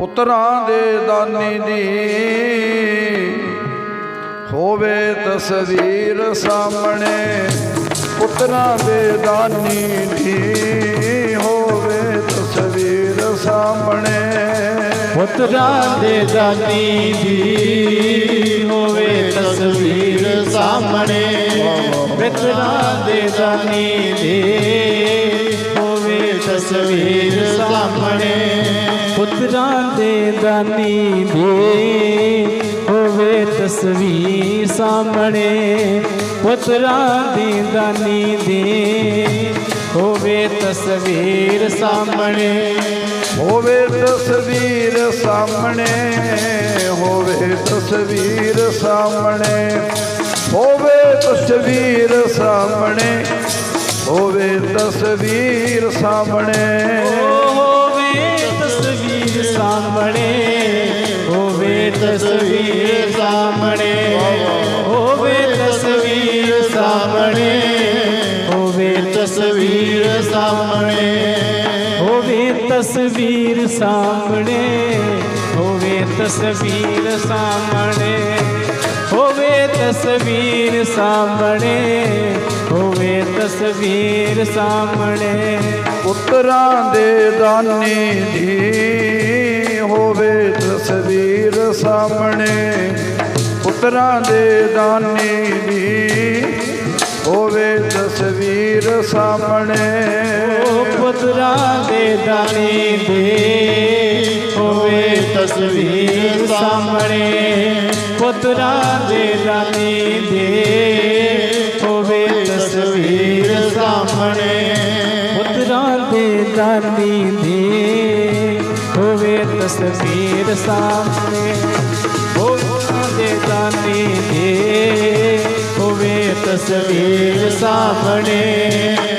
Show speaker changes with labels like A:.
A: ਪੁੱਤਰਾਂ ਦੇ ਦਾਨੀ ਦੀ ਹੋਵੇ ਤਸਵੀਰ ਸਾਹਮਣੇ, ਪੁੱਤਰਾਂ ਦੇ ਦਾਨੀ ਦੀ ਹੋਵੇ ਤਸਵੀਰ ਸਾਹਮਣੇ।
B: ਪੁੱਤਰਾਂ ਦੇ ਦਾਨੀ ਦੀ ਹੋਵੇ ਤਸਵੀਰ ਸਾਹਮਣੇ, ਪੁੱਤਰਾਂ ਦੇ ਦਾਨੀ ਦੀ ਹੋਵੇ ਤਸਵੀਰ ਸਾਹਮਣੇ। ਪੁੱਤਰਾਂ ਦੇ ਦਾਨੀ ਦੀ ਹੋਵੇ ਤਸਵੀਰ ਸਾਹਮਣੇ। ਪੁੱਤਰਾਂ ਦੀ ਦਾਨੀ ਦੀ ਹੋਵੇ ਤਸਵੀਰ ਸਾਹਮਣੇ।
A: ਹੋਵੇ ਤਸਵੀਰ ਸਾਹਮਣੇ, ਹੋਵੇ ਤਸਵੀਰ ਸਾਹਮਣੇ। ਹੋਵੇ ਤਸਵੀਰ ਸਾਹਮਣੇ, ਹੋਵੇ ਤਸਵੀਰ ਸਾਹਮਣੇ।
B: સાંભળે હોવે તસવીર સાંભળે હોવે તસવીર સાંભળે હોવે તસવીર સાંભળે હોવે તસવીર સાંભળે હોવે તસવીર સાંભળે હોવે તસવીર સાંભળે હોવે તસવીર સાંભળે ਸਾਹਮਣੇ
A: ਪੁੱਤਰਾਂ ਦੇ ਦਾਨੀ ਦੀ ਹੋਵੇ ਤਸਵੀਰ ਸਾਹਮਣੇ। ਪੁੱਤਰਾਂ ਦੇ ਦਾਨੀ ਦੀ ਹੋਵੇ ਤਸਵੀਰ ਸਾਹਮਣੇ।
B: ਉਹ ਪੁੱਤਰਾਂ ਦੇ ਦਾਨੀ ਦੇ ਹੋਵੇ ਤਸਵੀਰ ਸਾਹਮਣੇ। ਪੁੱਤਰਾਂ ਦੇ ਦਾਨੀ ਦੇ ਦੇ ਦਾਨੀ ਦੇ ਹੋਵੇ ਤਸਵੀਰ ਸਾਹਮਣੇ ਪੁੱਤਰਾਂ ਦੇ ਦਾਨੀ ਦੇ ਹੋਵੇ ਤਸਵੀਰ ਸਾਹਮਣੇ।